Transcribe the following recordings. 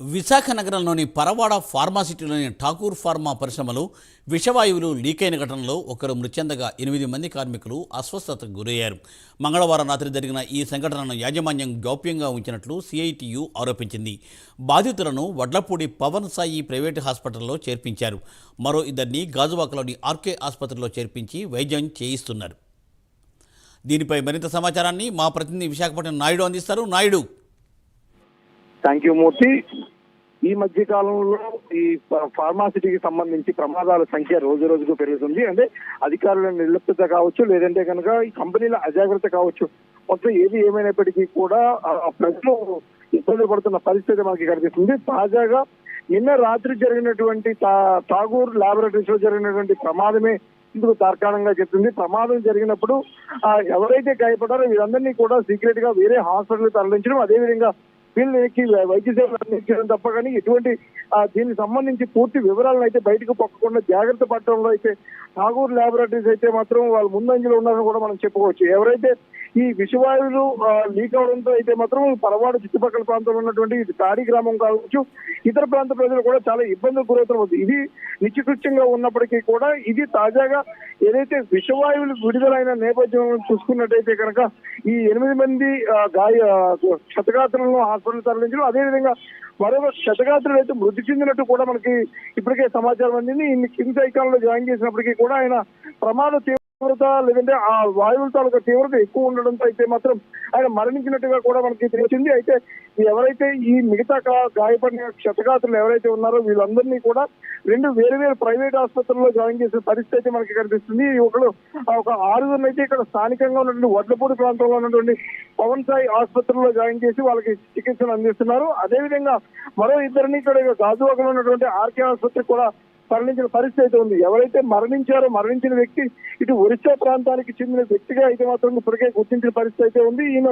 విశాఖ నగరంలోని పరవాడ ఫార్మాసిటీలోని ఠాకూర్ ఫార్మా పరిశ్రమలో విషవాయువులు లీకైన ఘటనలో ఒకరు మృత్యందగా ఎనిమిది మంది కార్మికులు అస్వస్థతకు గురయ్యారు. మంగళవారం రాత్రి జరిగిన ఈ సంఘటనను యాజమాన్యం గౌప్యంగా ఉంచినట్లు సిఐటియు ఆరోపించింది. బాధితులను వడ్లపూడి పవన్ సాయి ప్రైవేటు హాస్పిటల్లో చేర్పించారు. మరో ఇద్దరిని గాజువాకలోని ఆర్కే ఆసుపత్రిలో చేర్పించి వైద్యం చేయిస్తున్నారు. దీనిపై మరింత సమాచారాన్ని మా ప్రతినిధి విశాఖపట్నం నాయుడు అందిస్తారు. నాయుడు! థ్యాంక్ యూ మూర్తి ఈ మధ్య కాలంలో ఈ ఫార్మాసిటీకి సంబంధించి ప్రమాదాల సంఖ్య రోజు రోజుకు పెరుగుతుంది. అంటే అధికారుల నిర్లిప్తత కావచ్చు లేదంటే కనుక ఈ కంపెనీల అజాగ్రత్త కావచ్చు. మొత్తం ఏది ఏమైనప్పటికీ కూడా ప్రజలు ఇబ్బంది పడుతున్న పరిస్థితి మనకి కనిపిస్తుంది. తాజాగా నిన్న రాత్రి జరిగినటువంటి తా- ఠాగూర్ లాబొరేటరీస్లో జరిగినటువంటి ప్రమాదమే ఇందుకు తార్కాణంగా చెప్తుంది. ప్రమాదం జరిగినప్పుడు ఎవరైతే గాయపడ్డారో వీరందరినీ కూడా సీక్రెట్గా వేరే హాస్పిటల్ తరలించడం అదేవిధంగా వీళ్ళకి వైద్య సేవలు అందించడం తప్ప కానీ ఎటువంటి దీనికి సంబంధించి పూర్తి వివరాలను అయితే బయటకు పక్కకుండా జాగ్రత్త పడటంలో అయితే ఠాగూర్ ల్యాబొరేటరీస్ అయితే మాత్రం వాళ్ళు ముందంజలో ఉన్నారని కూడా మనం చెప్పుకోవచ్చు. ఎవరైతే ఈ విషవాయువులు లీక్ అవడంతో అయితే మాత్రం పరవాడ చుట్టుపక్కల ప్రాంతంలో ఉన్నటువంటి ఇది తాడి గ్రామం కావచ్చు ఇతర ప్రాంత ప్రజలు కూడా చాలా ఇబ్బందులు గురవుతున్నారు. ఇది నిత్యకృత్యంగా ఉన్నప్పటికీ కూడా ఇది తాజాగా ఏదైతే విషవాయువులు విడుదలైన నేపథ్యం చూసుకున్నట్టయితే కనుక ఈ ఎనిమిది మంది గాయ ఆ, క్షతగాత్రులను హాస్పిటల్ తరలించడం అదేవిధంగా మరొక క్షతగాత్రులు అయితే మృతి చెందినట్టు కూడా మనకి ఇప్పటికే సమాచారం అందింది. ఇన్ని కింద జాయిన్ చేసినప్పటికీ కూడా ఆయన ప్రమాద తీవ్రత లేదంటే ఆ వాయువుల తాలూకా తీవ్రత ఎక్కువ ఉండడంతో అయితే మాత్రం ఆయన మరణించినట్టుగా కూడా మనకి తెలిసింది. అయితే ఎవరైతే ఈ మిగతా గాయపడిన క్షతగాత్రులు ఎవరైతే ఉన్నారో వీళ్ళందరినీ కూడా రెండు వేరు వేరు ప్రైవేట్ ఆసుపత్రుల్లో జాయిన్ చేసిన పరిస్థితి అయితే మనకి కనిపిస్తుంది. ఈ ఒకడు ఒక ఆరుగురు అయితే ఇక్కడ స్థానికంగా ఉన్నటువంటి వడ్లపూడి ప్రాంతంలో ఉన్నటువంటి పవన్ సాయి ఆసుపత్రిలో జాయిన్ చేసి వాళ్ళకి చికిత్సను అందిస్తున్నారు. అదేవిధంగా మరో ఇద్దరిని ఇక్కడ గాజువాకలో ఉన్నటువంటి ఆర్కే ఆసుపత్రి కూడా మరణించిన పరిస్థితి అయితే ఉంది. ఎవరైతే మరణించారో మరణించిన వ్యక్తి ఇటు ఒరిస్సా ప్రాంతానికి చెందిన వ్యక్తిగా అయితే మాత్రం ఇప్పటికే గుర్తించిన పరిస్థితి అయితే ఉంది. ఈయన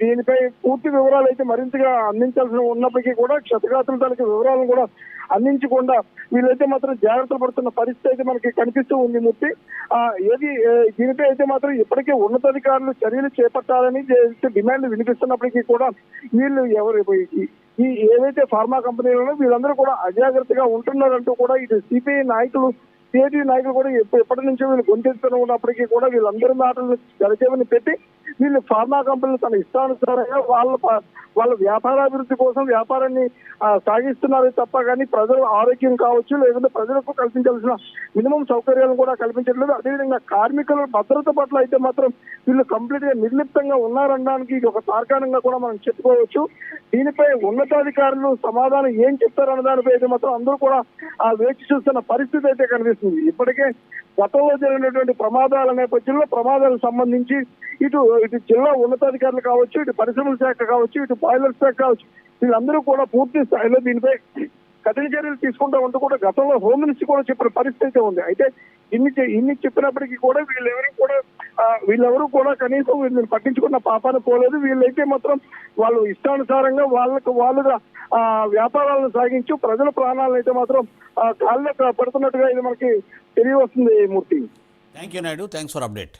దీనిపై పూర్తి వివరాలు అయితే మరింతగా అందించాల్సి ఉన్నప్పటికీ కూడా క్షతగాత్రుల తాలూకు వివరాలను కూడా అందించకుండా వీళ్ళైతే మాత్రం జాగ్రత్త పడుతున్న పరిస్థితి అయితే మనకి కనిపిస్తూ ఉంది మూర్తి. ఆ, ఏది దీనిపై అయితే మాత్రం ఇప్పటికే ఉన్నతాధికారులు చర్యలు చేపట్టాలని డిమాండ్ వినిపిస్తున్నప్పటికీ కూడా వీళ్ళు ఎవరు ఈ- ఏదైతే ఫార్మా కంపెనీలను వీళ్ళందరూ కూడా అజాగ్రత్తగా ఉంటున్నారంటూ కూడా ఇటు సిపిఐ నాయకులు సిఐటి నాయకులు కూడా ఎప్పటి నుంచో వీళ్ళు గొంతెత్తున ఉన్నప్పటికీ కూడా వీళ్ళందరి మాటలు జలచేవని పెట్టి వీళ్ళు ఫార్మా కంపెనీలు తన ఇష్టానుసారంగా వాళ్ళ వాళ్ళ వ్యాపారాభివృద్ధి కోసం వ్యాపారాన్ని సాగిస్తున్నారు తప్ప కానీ ప్రజల ఆరోగ్యం కావచ్చు లేదంటే ప్రజలకు కల్పించాల్సిన మినిమం సౌకర్యాలను కూడా కల్పించట్లేదు. అదేవిధంగా కార్మికుల భద్రత పట్ల అయితే మాత్రం వీళ్ళు కంప్లీట్గా నిర్లిప్తంగా ఉన్నారనడానికి ఇది ఒక తార్కాణంగా కూడా మనం చెప్పుకోవచ్చు. దీనిపై ఉన్నతాధికారులు సమాధానం ఏం చెప్తారన్న దానిపై అయితే మాత్రం అందరూ కూడా ఆ వేచి చూస్తున్న పరిస్థితి అయితే కనిపిస్తుంది. ఇప్పటికే గతంలో జరిగినటువంటి ప్రమాదాల నేపథ్యంలో ప్రమాదాలకు సంబంధించి ఇటు ఇటు జిల్లా ఉన్నతాధికారులు కావచ్చు ఇటు పరిశ్రమల శాఖ కావచ్చు ఇటు బాయిలర్ శాఖ కావచ్చు వీళ్ళందరూ కూడా పూర్తి స్థాయిలో దీనిపై కఠిన చర్యలు తీసుకుంటా ఉంటూ కూడా గతంలో హోమ్ మినిస్టర్ కూడా చెప్పిన పరిస్థితి ఉంది. అయితే ఇన్ని ఇన్ని చెప్పినప్పటికీ కూడా వీళ్ళెవరూ కూడా వీళ్ళెవరూ కూడా కనీసం వీళ్ళని పట్టించుకున్న పాపాన పోలేదు. వీళ్ళైతే మాత్రం వాళ్ళు ఇష్టానుసారంగా వాళ్ళకు వాళ్ళుగా ఆ వ్యాపారాలను సాగించు ప్రజల ప్రాణాలను అయితే మాత్రం కాళ్ళ పడుతున్నట్టుగా ఇది మనకి తెలియవస్తుంది Murthy. Thank you Naidu thanks for update